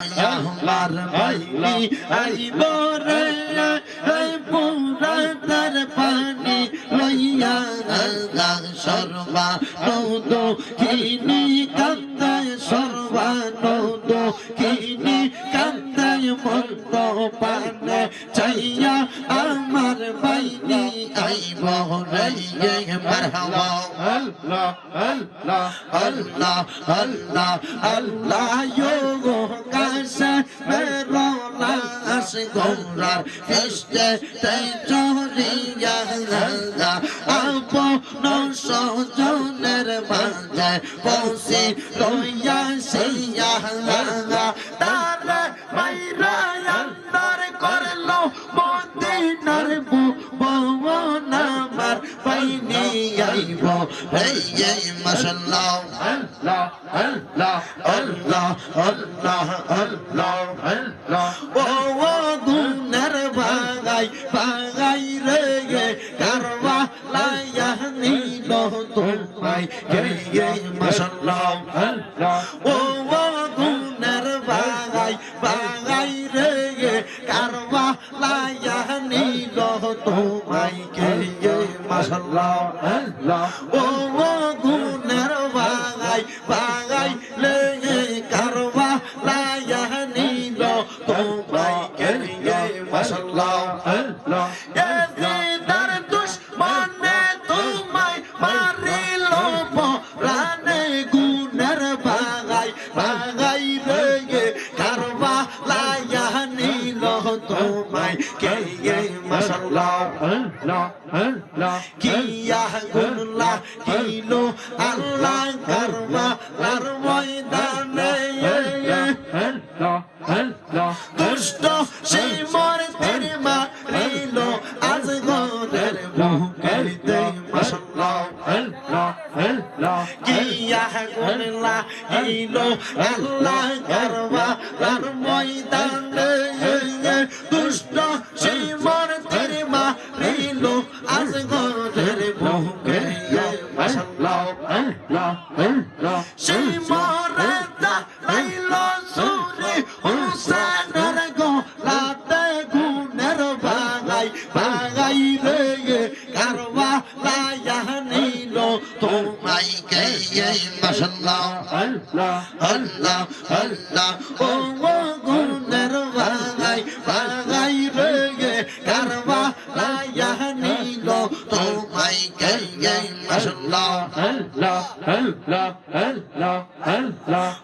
আমার মাইনি আই বরে আই পুরাতার পানি লইয়া গঙ্গা সর্বা নৌদ কিনি কান্তায় সর্বা নৌদ কিনি মুক্ত পানে চাইয়া আমার বাইনি আইব রাইয়ে মারহাবা আল্লাহ আল্লাহ আল্লাহ আল্লাহ আল্লাহ ইয়ো কাসা মেরা باش گلار فشته تی چوری یهدا اپو نوشو جونر مانده بوسی لویا سیا لگا دار مایرا یندر کرلو مودی نربو بوان امر بینی ایبو ای ماشالله الله الله ও গুনার বাগাই বাগাই রে কারবা লাইয়া নিল তোমায় কে মাসাল্লাহ হ্যাঁ, দুষ্ট সেই মরতের মারিল আজ গরের মুখেতে মাশাল্লাহ আল্লাহ আল্লাহ কিয়া গুনলা কিলো আল্লাহ কারবা লার ময়দানে দুষ্ট সেই মরতের মারিল আজ গরের মুখেতে মাশাল্লাহ সেই মরতা লাইল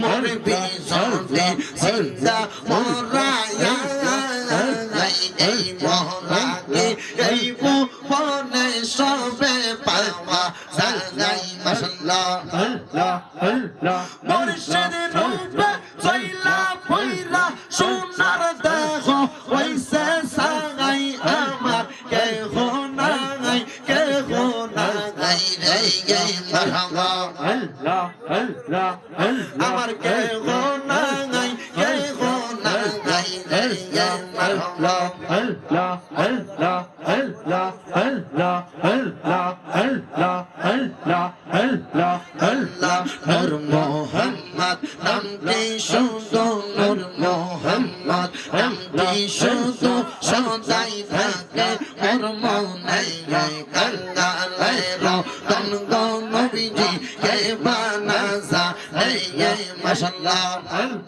মোর বিজনে সিন্দা মোরায়া এই মহলাকে এই ভুবনে সবে পাওয়া আল্লাহ আল্লাহ মুর্শিদ রূপে Allah, Allah, Allah, Allah, Nur Muhammad, Namdi Shudu, Nur Muhammad, Namdi Shudu, Shodai Thakir, Nur Muhammad, وسلم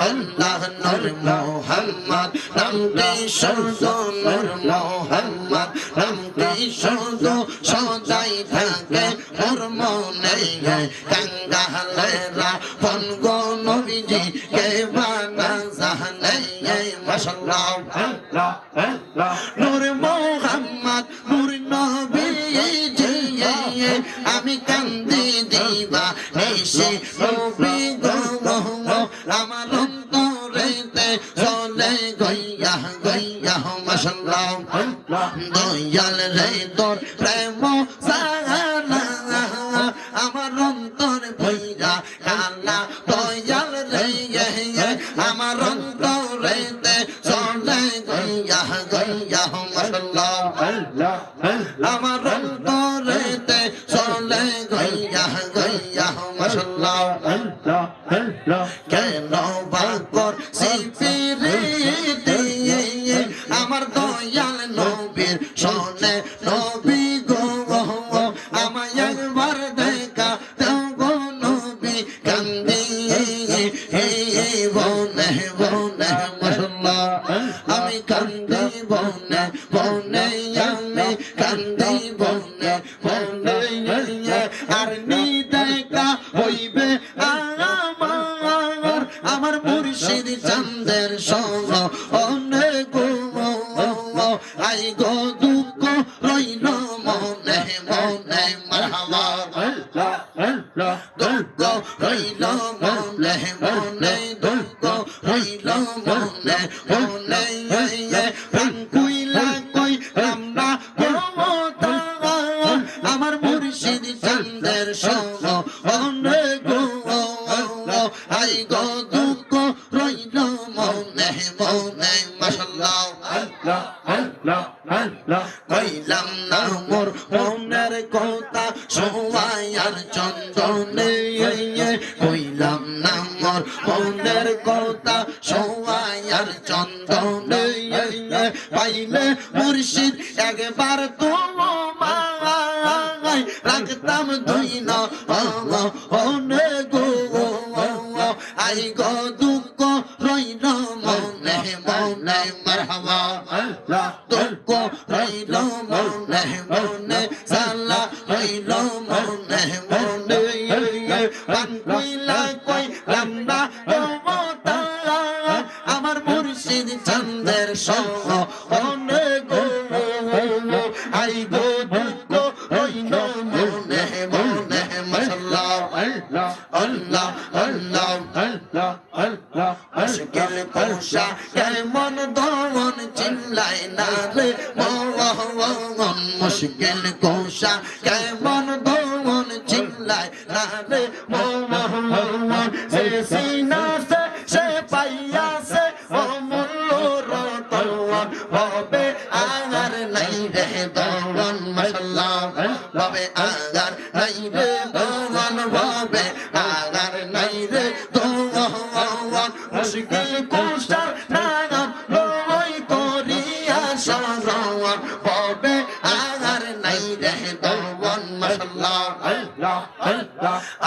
الله نور محمد رمضي شمس نور محمد رمضي شمس সদাই থাকে মোর মনে গঙ্গা লেরা ফোন গো নবীজি কে বানা জাহানে মশলা নূর মোহ এসে নবী গো আমার অন্তরেতে চলে গইয়া গইয়া মাশাল্লাহ। দয়াল রে তোর প্রেম সাহানা আমার অন্তর ভৈরা কালা দয়াল রে আমার অন্তর চলে গইয়া গইয়া মাশাল্লাহ। আল্লাহ আল্লাহ। আমার অন্তরেতে কেন বাকর এই পিরিতি আমার দয়াল নবীর শোনে নবী গো আমায় একবার দেখা কান্দি বনে বনে মশাল্লাহ আমি কান্দি বনে বনে আমি কান্দি দুঃখ রইল মনে মনে দুঃখ রইল মনে মনে কইলাম না মোর মনের কথা সবাই আর চন্দনে কইলাম না মোর মনের কথা সবাই আর চন্দনে পাইলে মুর্শিদ একবার তোমায় রাখতাম দুই না অনে গো আই গো আমার মুর্শিদ চন্দের সহ অনেক আই গো দুঃখ রইল মুশকিল কোশা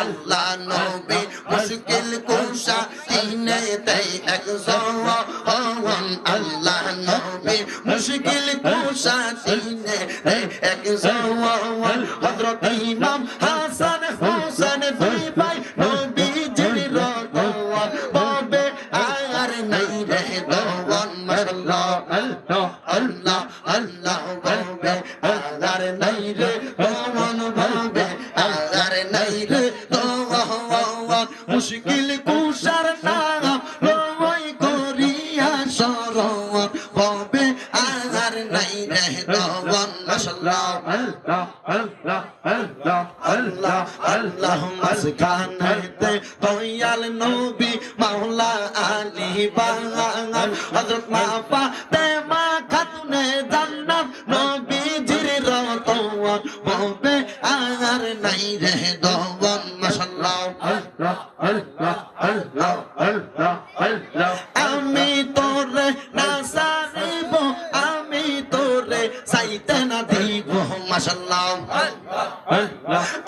আল্লাহ নবী মুশকিল কুশা তিনে তাই এক জওয়ান আল্লাহ নবী মুশকিল কুশা তিনে তাই এক জওয়ান হযরত ইমাম হাসান হোসেন দুই ভাই নবীজির রতওয়ান বাবে আর নাই রে দওয়ান মাশাআল্লাহ আল্লাহ আল্লাহ বাবে আর নাই রে দওয়ান মুশকিল কুশার নাম লই করিয়া সরওয়ার হবে আর নাই রে দওয়ান মাশাআল্লাহ। আল্লাহ আল্লাহ মাসখানেতে দয়াল নবী মাওলা আলী বাঙাল হযরত মা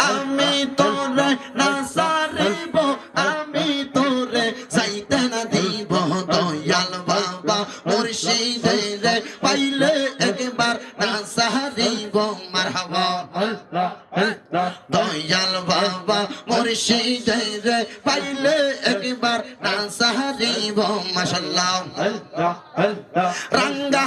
আমি তোরে না সারিব আমি তোরে সাইতে না দিব দয়াল বাবা মুর্শিদে পাইলে একবার না সারিব মারহাবা দয়াল বাবা মুর্শিদে পাইলে একবার না সারিব মাশাআল্লাহ রাঙ্গা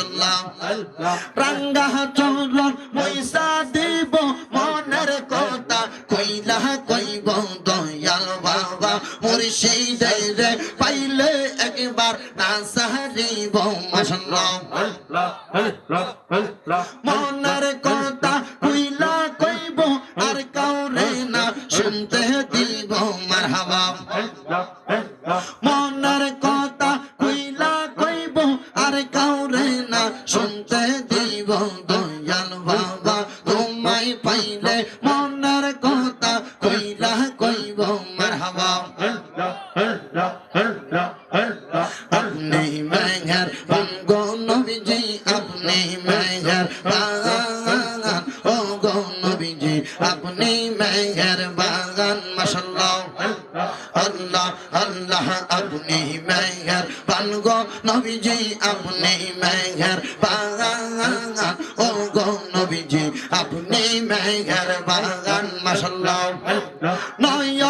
মাশাল্লাহ রাঙ্গা চরণ পয়সা দিব মনের কথা। কইলা কইব দয়াল বাবা মুর্শিদের পাইলে একবার না মাশাল্লাহ মনের কথা কইলা আপনি মেঘের গো নবীজি, আপনি মেঘের ও গো নবীজি, আপনি মেঘের বাগান মাশাল্লাহ আল্লাহ আল্লাহ, আপনি মেঘের পান নবীজি, আপনি মেঘের বাগান। ও গো নবীজি, আপনি মেঘের বাগান মাশাল্লাহ নয়নে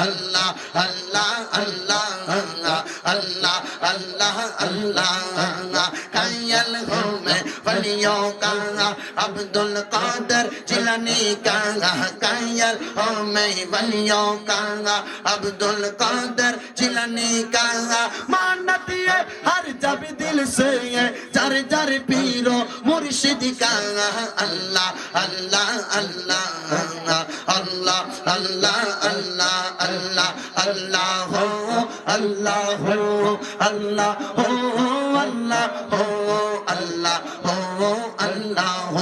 الله كي الهوم فليوم আব্দুল কাদের জিলানি কালা কায়াল ও মেই বলিও আব্দুল কাদের জিলানি কালা মানতিয়ে হর জব দিল সে জর জর পীরো মুর্শিদ কালা আল্লাহ আল্লাহ আল্লাহ আল্লাহ আল্লাহ আল্লাহ আল্লাহ আল্লাহ হো আল্লাহ হো আল্লাহ হো আল্লাহ হো আল্লাহ হো আল্লাহ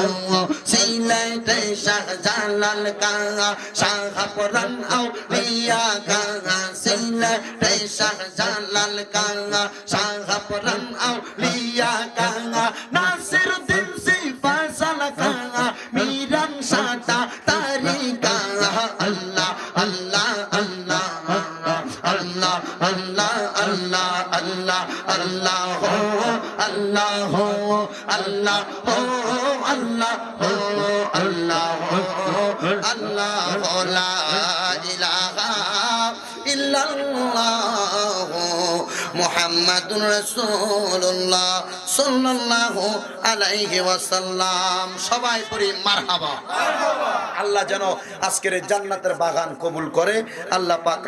সিলেটে শাহজালাল কাঙা শাহপুরান আউলিয়া কাঙা সিলেটে শাহজালাল কাঙা শাহপুরান আল্লাহ আল্লাহ আল্লাহ লা আল্লাহ যেন আজকের জান্নাতের বাগান কবুল করে। আল্লাহ পাক